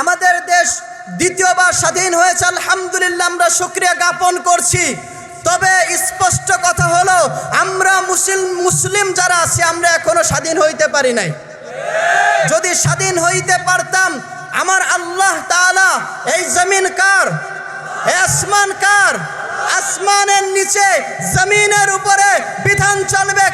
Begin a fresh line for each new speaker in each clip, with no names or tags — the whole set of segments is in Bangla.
আমাদের দেশ দ্বিতীয়বার স্বাধীন হয়েছে, আলহামদুলিল্লাহ আমরা শুক্রিয়া জ্ঞাপন করছি। তবে স্পষ্ট কথা হলো, আমরা মুসলিম মুসলিম যারা আছি, আমরা এখনও স্বাধীন হইতে পারি নাই। যদি স্বাধীন হইতে পারতাম, আমার আল্লাহ তাআলা এই জমিন কার? আসমান কার? আসমানের নিচে, জমিনের উপরে বিধান চলবে।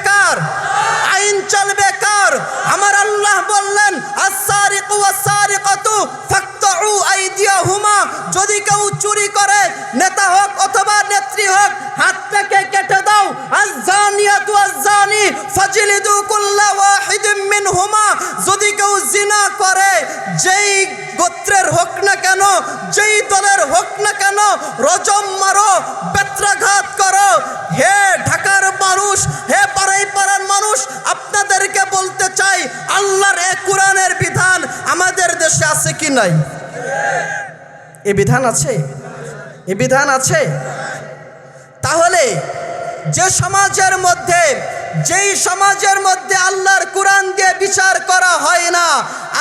গোত্রের হোক না কেন, যেই দলের হোক না কেন, রজম মারো, বেত্রাঘাত করো। হে ঢাকার মানুষ, হে পাড়াই পাড়ার মানুষ, আপনাদেরকে বলতে চাই, আল্লাহর এ কোরআনের বিধান আমাদের দেশে আছে কি নাই? এ বিধান আছে? এ বিধান আছে? তাহলে যে সমাজের মধ্যে, যেই সমাজের মধ্যে আল্লাহর কোরআন দিয়ে বিচার করা হয় না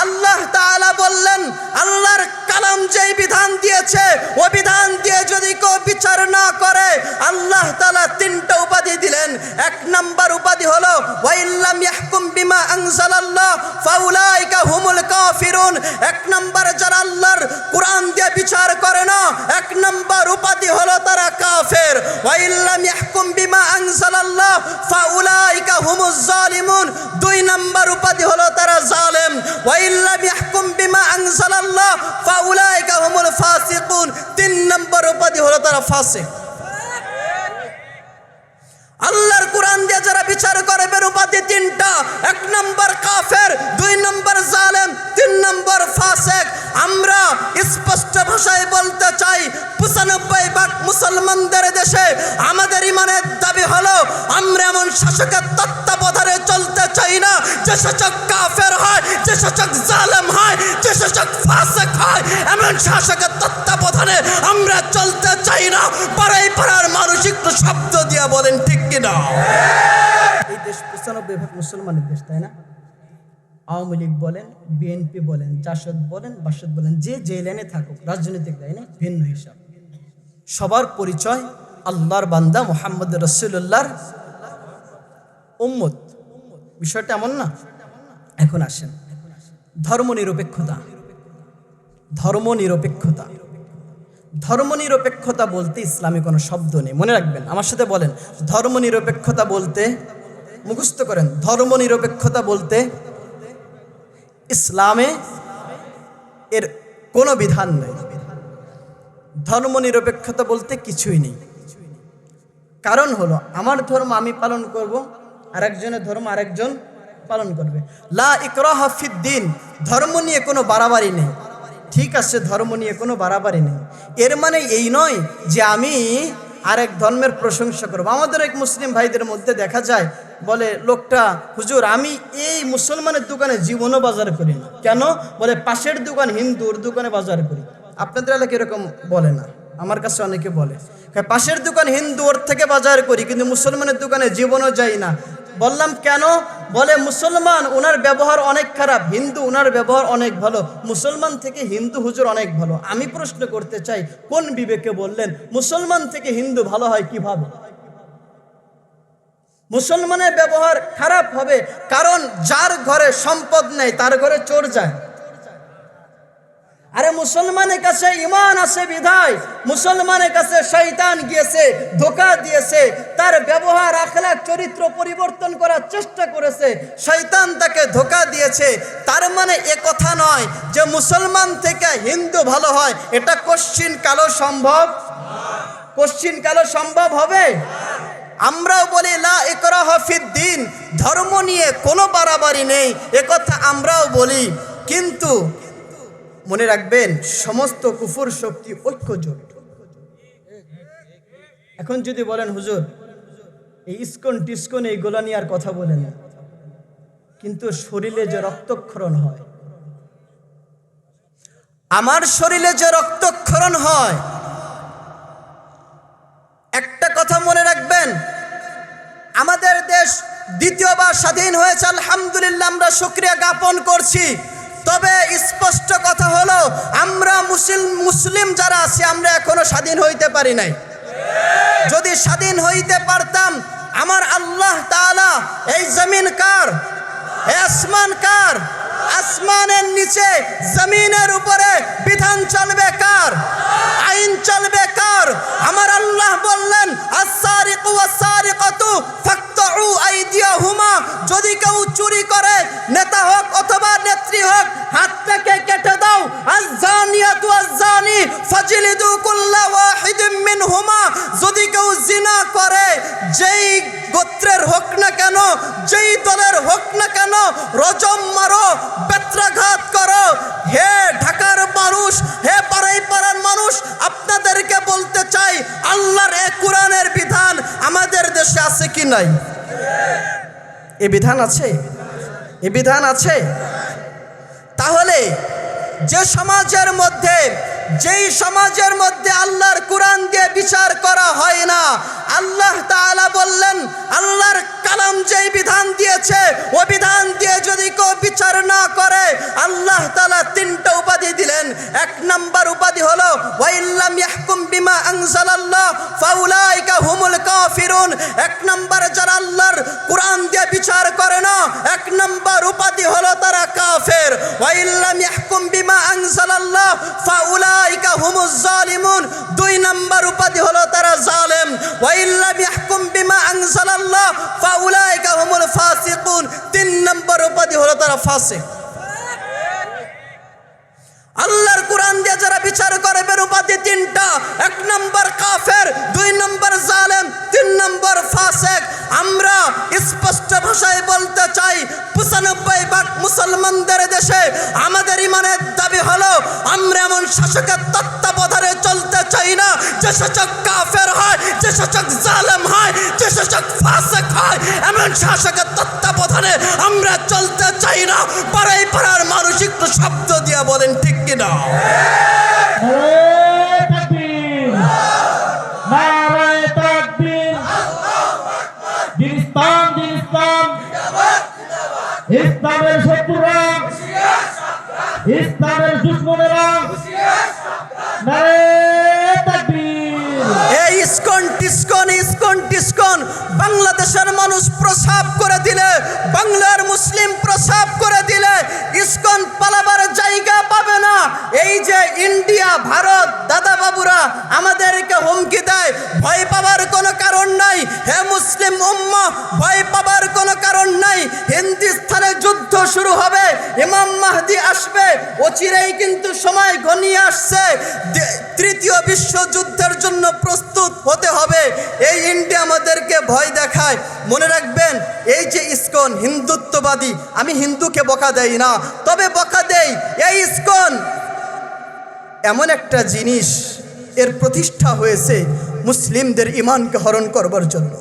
আল্লাহ তাআলা বললেন, আল্লাহর কালাম যেই বিধান দিয়েছে ও বিধান দিয়ে যদি কেউ বিচার না করে, আল্লাহ তাআলা তিনটা উপাধি দিলেন। এক নাম্বার উপাধি হলো ওয়াইল্লাম ইয়াহকুম বিমা আনজালাল্লাহ, ফাউলাইকা হুমুল কাফিরুন। এক নাম্বার যারা আল্লাহর কোরআন দিয়ে বিচার করে না, এক নাম্বার উপাধি হলো তারা কাফের। ওয়াইল্লাম ইয়াহকুম বিমা আনজালাল্লাহ, ফাউলাইকা হুমুজ জালিমুন। দুই নাম্বার উপাধি তারা ফাসিক আল্লাহর কোরআন দিয়ে যারা বিচার করবে উপাধি তিনটা, এক নম্বর কাফের, দুই নম্বর জালেম, তিন নম্বর ফাসেক। আমরা স্পষ্ট ভাষায় বলতে চাই, পঁচানব্বই ভাগ মুসলমানদের দেশে আমাদের ইমানের দাবি হলো, আমরা এমন শাসকের তত্ত্বাবধানে চলতে চাই না, যে শাসক কাফের হয়, যে শাসক জালেম হয়, যে শাসক ফাসেক হয়। শাসকের তত্ত্বাবধানে আমরা চলতে চাই না। পাড়াই পাড়ার মানুষ একটু শব্দ দিয়া বলেন, ঠিক কিনা এই দেশ পঁচানব্বই ভাগ মুসলমানের দেশ, তাই না? আওয়ামী লীগ বলেন, বিএনপি বলেন, জাসদ বলেন, বাসদ বলেন, যে যে লাইনে থাকুক, রাজনৈতিক লাইনে ভিন্ন হিসাব। সবার পরিচয় আল্লাহর বান্দা মোহাম্মদ রসুল্লাহর উম্মত। বিষয়টা এমন না? এখন আসেন। ধর্ম নিরপেক্ষতা ধর্ম নিরপেক্ষতা ধর্ম নিরপেক্ষতা বলতে ইসলামে কোনো শব্দ নেই। মনে রাখবেন, আমার সাথে বলেন ধর্ম নিরপেক্ষতা বলতে মুখস্থ করেন ধর্ম নিরপেক্ষতা বলতে ইসলামে এর কোনো বিধান নেই। ধর্ম নিরপেক্ষতা বলতে কিছুই নেই। কারণ হলো, আমার ধর্ম আমি পালন করব, আরেকজনের ধর্ম আরেকজন পালন করবে। লা ইকরাহ ফিদ্দিন ধর্ম নিয়ে কোনো বাড়াবাড়ি নেই। ঠিক আছে, ধর্ম নিয়ে কোনো বাড়াবাড়ি নেই। এর মানে এই নয় যে আমি আরেক ধর্মের প্রশংসা করব। আমাদের এক মুসলিম ভাইদের মধ্যে দেখা যায়, বলে লোকটা, হুজুর, আমি এই মুসলমানের দোকানে জীবনও বাজার করি না। কেন? বলে, পাশের দোকান হিন্দুর দোকানে বাজার করি। আপনাদের এলাকা এরকম বলে না। আমার কাছে অনেকে বলে, পাশের দোকান হিন্দু ওর থেকে বাজার করি, কিন্তু মুসলমানের দোকানে জীবনও যাই না। বললাম, কেন? বলে, মুসলমান ওনার ব্যবহার অনেক খারাপ। হিন্দু ওনার ব্যবহার অনেক ভালো। মুসলমান থেকে হিন্দু হুজুর অনেক ভালো। আমি প্রশ্ন করতে চাই, কোন বিবেকে বললেন, মুসলমান থেকে হিন্দু ভালো হয় কীভাবে? মুসলমানের ব্যবহার খারাপ হবে, কারণ যার ঘরে সম্পদ নেই, তার ঘরে চোর যায় আরে মুসলমানের কাছে ইমান আছে বিধায়, মুসলমানের কাছে শৈতান গিয়েছে, ধোকা দিয়েছে, তার ব্যবহার আখলাক চরিত্র পরিবর্তন করার চেষ্টা করেছে শৈতান তাকে ধোকা দিয়েছে। তার মানে এ কথা নয় যে মুসলমান থেকে হিন্দু ভালো হয়, এটা কশ্চিন কালো সম্ভব? কশ্চিন কালো সম্ভব হবে? আমরাও বলি, লা ইকরাহ ফিদ্দিন ধর্ম নিয়ে কোনো বাড়াবাড়ি নেই একথা আমরাও বলি। কিন্তু মনে রাখবেন, সমস্ত কুফুর শক্তি ঐক্যজোট। এখন যদি বলেন, হুজুর, এই ইস্কন টিস্কন, এই গোলা নিয়ে আর কথা বলেন না। কিন্তু শরীরে যে রক্তক্ষরণ হয়, আমার শরীরে যে রক্তক্ষরণ হয়, একটা কথা মনে রাখবেন, আমাদের দেশ দ্বিতীয়বার স্বাধীন হয়েছে, আলহামদুলিল্লাহ আমরা শুক্রিয়া জ্ঞাপন করছি। তবে স্পষ্ট কথা হলো, আমরা মুসলিম মুসলিম যারা আছি, আমরা এখনও স্বাধীন হইতে পারি নাই। যদি স্বাধীন হইতে পারতাম, আমার আল্লাহ তাআলা এই জমিন কার? আসমান কার? আসমানের নিচে জমিনের উপরে বিধান চলবে কার? আইন চলবে কার? আমার আল্লাহ বললেন যদি কেউ চুরি করে, নেতা হোক না কেন, যেই দলের হোক না কেন, রজম মারো, বেত্রাঘাত করো। হে ঢাকার মানুষ, হে পাড়াই পাড়ার মানুষ, আপনাদেরকে বলতে চাই, আল্লাহর এ কোরআনের বিধান আমাদের দেশে আছে কি নাই? এ বিধান আছে? এ বিধান আছে? তাহলে যে সমাজের মধ্যে যেই সমাজের মধ্যে আল্লাহর কোরআন দিয়ে বিচার করা হয় না, আল্লাহ তাআলা বললেন, আল্লাহর কালাম যেই বিধান দিয়েছে, ও বিধান দিয়ে যদি কেউ বিচার না করে, আল্লাহ তাআলা তিনটা উপাধি দিলেন। এক নম্বর উপাধি হলো ওয়াইল্লাম ইয়াহকুম বিমা আনজালাল্লাহ, ফাউলাইকা হুমুল কাফিরুন। এক নম্বর যারা আল্লাহর জালিমুন। দুই নাম্বার উপাধি হলো তারা জালেম। ওয়াইল্লাম ইয়াহকুম বিমা আনজালাল্লাহ, ফাউলাইকা হুমুল ফাসিকুন। তিন নাম্বার উপাধি হলো তারা ফাসিক। আল্লাহর কোরআন দিয়ে যারা বিচার করবে উপাধি তিনটা। এক নম্বর কাফের, দুই নম্বর জালেম, তিন নম্বর ফাসেক। আমরা স্পষ্ট ভাষায় বলতে চাই, পঁচানব্বই ভাগ মুসলমানদের দেশে আমাদের ইমানের দাবি হলো, আমরা এমন শাসকের শাসক কাফের হয়, যে শাসক জালেম হয়, যে শাসক ফাসেক হয়, এমন শাসকের তত্ত্বাবধানে আমরা চলতে চাই না। পাড়ার মানুষ একটু শব্দ দিয়ে বলেন, ঠিক কিনা
ইসলামের শত্রুরা ইসলামের দুশ্মনেরা
টিস্কন ইস্কন টিস্কন বাংলাদেশের মানুষ প্রসাব করে দিলে, বাংলার মুসলিম প্রসাব করে দিলে ইস্কন পালাবার জায়গা পাবে না। এই যে ইন্ডিয়া, ভারত দাদা বাবুরা আমাদেরকে হুমকি দেয়, ভয় পাবার কোনো কারণ নাই। হে মুসলিম উম্ম, ভয় পাবার কোনো কারণ নাই। যুদ্ধ শুরু হবে, ইমাম মাহদি আসবে, অচিরেই কিন্তু সময় ঘনিয়ে আসছে। তৃতীয় বিশ্বযুদ্ধের জন্য প্রস্তুত হতে হবে। এই ইন্ডিয়া আমাদেরকে ভয় দেখায়। মনে রাখবেন, এই যে ইস্কন হিন্দুত্ববাদী, আমি হিন্দুকে বকা দেই না। তবে বকা দেই, এই ইস্কন! এমন একটা জিনিস, এর প্রতিষ্ঠা হয়েছে মুসলিমদের ইমানকে হরণ করবার জন্য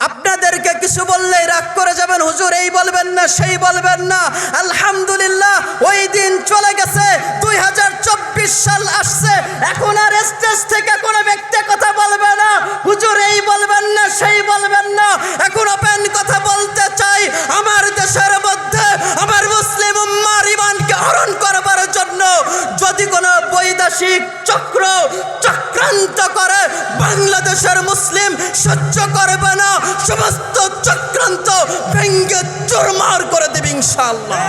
আপনাদেরকে কিছু বললেই রাগ করে যাবেন, হুজুর এই বলবেন না, সেই বলবেন না। আলহামদুলিল্লাহ, ওই দিন চলে গেছে, দুই হাজার চব্বিশ সাল আসছে। এখন আর স্টেজ থেকে কোনো ব্যক্তি কথা বলবে না। হুজুর এই বলবেন না, সেই বলবেন না। এখন ওপেন কথা বলতে চাই, আমার দেশের মধ্যে আমার মুসলিম উম্মার ইমানকে হরণ করবার জন্য যদি কোনো বৈদেশিক চক্র চক্রান্ত করে, বাংলাদেশের মুসলিম সহ্য করবে না। সমস্ত চক্রান্ত ভেঙ্গে চুরমার করে দেবে ইনশাল্লাহ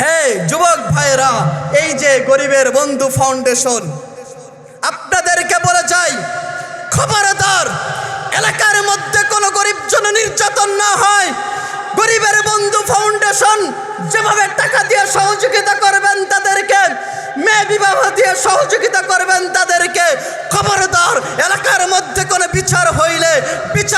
হ্যাঁ যুবক ভাইরা এই যে গরিবের বন্ধু ফাউন্ডেশন, আপনাদেরকে বলে যাই, খবরদার, এলাকার মধ্যে কোনো গরিব জন নির্যাতন না হয়। গরিবের বন্ধু ফাউন্ডেশন যেভাবে টাকা দিয়ে সহযোগিতা করবেন তাদেরকে, মেয়ে বিবাহ দিয়ে সহযোগিতা করবেন তাদেরকে, খবরদার, এলাকার মধ্যে কোনো বিচার হইলে বিচারের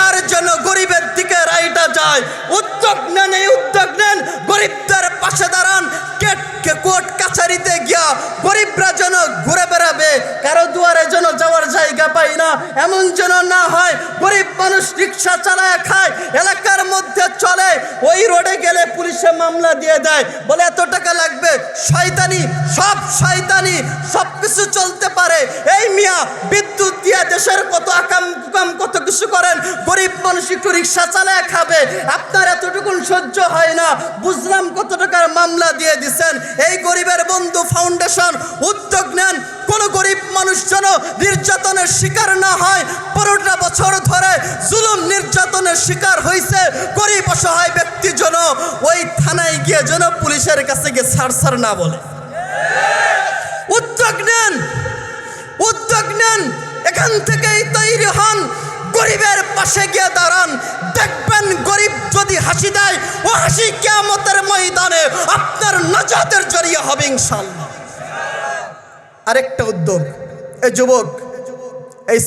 দিয়ে। বলে এত টাকা লাগবে শয়তানি সব শয়তানি সব কিছু চলতে পারে। এই মিয়া বিদ্যুৎ দিয়ে দেশের কত আকাম কুকাম কত কিছু করেন, গরিব মানুষ একটু রিক্সা চালায় খাবে। আপনার এতটুকুন সহ্য হয় না। বুঝলাম কত টাকার মামলা দিয়ে দিছেন। এই গরিবের বন্ধু ফাউন্ডেশন উদ্যোগ নেন। কোন গরিব মানুষ যেন নির্যাতনের শিকার না হয়। পনেরোটা বছর ধরে জুলুম নির্যাতনের শিকার হয়েছে গরিব অসহায় ব্যক্তি যেন ওই থানায় গিয়ে যেন পুলিশের কাছে গিয়ে সার সার না বলে। উদ্যোগ নেন উদ্যোগ নেন, এখান থেকেই তৈরি হন, গরিবের পাশে গিয়ে দাঁড়ান। দেখবেন গরিব যদি হাসি দেয়, ও হাসি কেমতের ময়দানে আপনার নাজাতের জড়িয়ে হবে ইনশাল্লাহ আরেকটা উদ্যোগ, এই যুবক, এই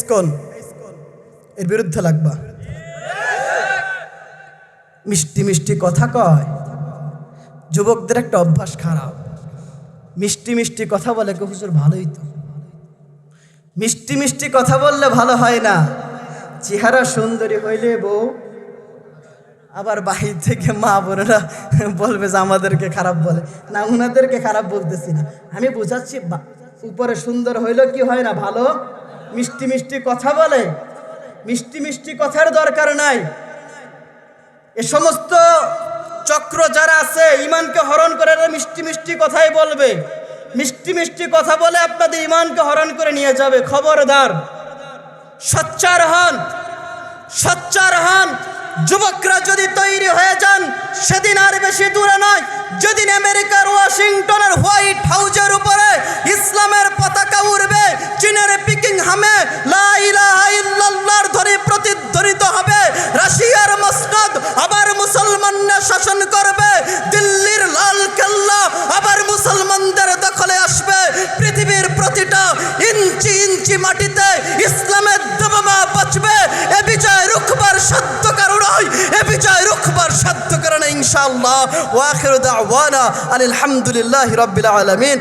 এর বিরুদ্ধে লাগবা। মিষ্টি মিষ্টি কথা কয়, যুবকদের একটা অভ্যাস খারাপ। মিষ্টি মিষ্টি কথা বলে কে হুজুর, ভালোই তো। মিষ্টি মিষ্টি কথা বললে ভালো হয় না। চেহারা সুন্দরী হইলে বউ, আবার বাহির থেকে মা বোনেরা বলবে যে আমাদেরকে খারাপ বলে। না, উনাদেরকে খারাপ বলতেছি না। আমি বোঝাচ্ছি উপরে সুন্দর হইল কি হয় না ভালো? মিষ্টি মিষ্টি কথা বলে। মিষ্টি মিষ্টি কথার দরকার নাই। এ সমস্ত চক্র যারা আছে ইমানকে হরণ করে মিষ্টি মিষ্টি কথাই বলবে। মিষ্টি মিষ্টি কথা বলে আপনাদের ইমানকে হরণ করে নিয়ে যাবে। খবরদার। সচ্চার হন। সচ্চার হন। যুবকরা যদি তৈরি হয়ে যান, সেদিন আর বেশি দূরে নয়। যেদিন আমেরিকার ওয়াশিংটনের হোয়াইট হাউজের উপরে ইসলামের পতাকা উড়বে, চীনের পিকিং হামে লা ইলাহা ইল্লাল্লাহর ধ্বনি প্রতিধ্বনিত হবে, রাশিয়ার মসনদ প্রতিটা ইঞ্চি ইঞ্চি মাটিতে ইসলামের দেবমা বাঁচবে। এ বিজয় রুখবার সাধ্য কারণই এ বিজয় রুখবার সাধ্য কারণে ইনশাআল্লাহ। ওয়াখির দাওয়ানা আলহামদুলিল্লাহ রবিল আলামিন।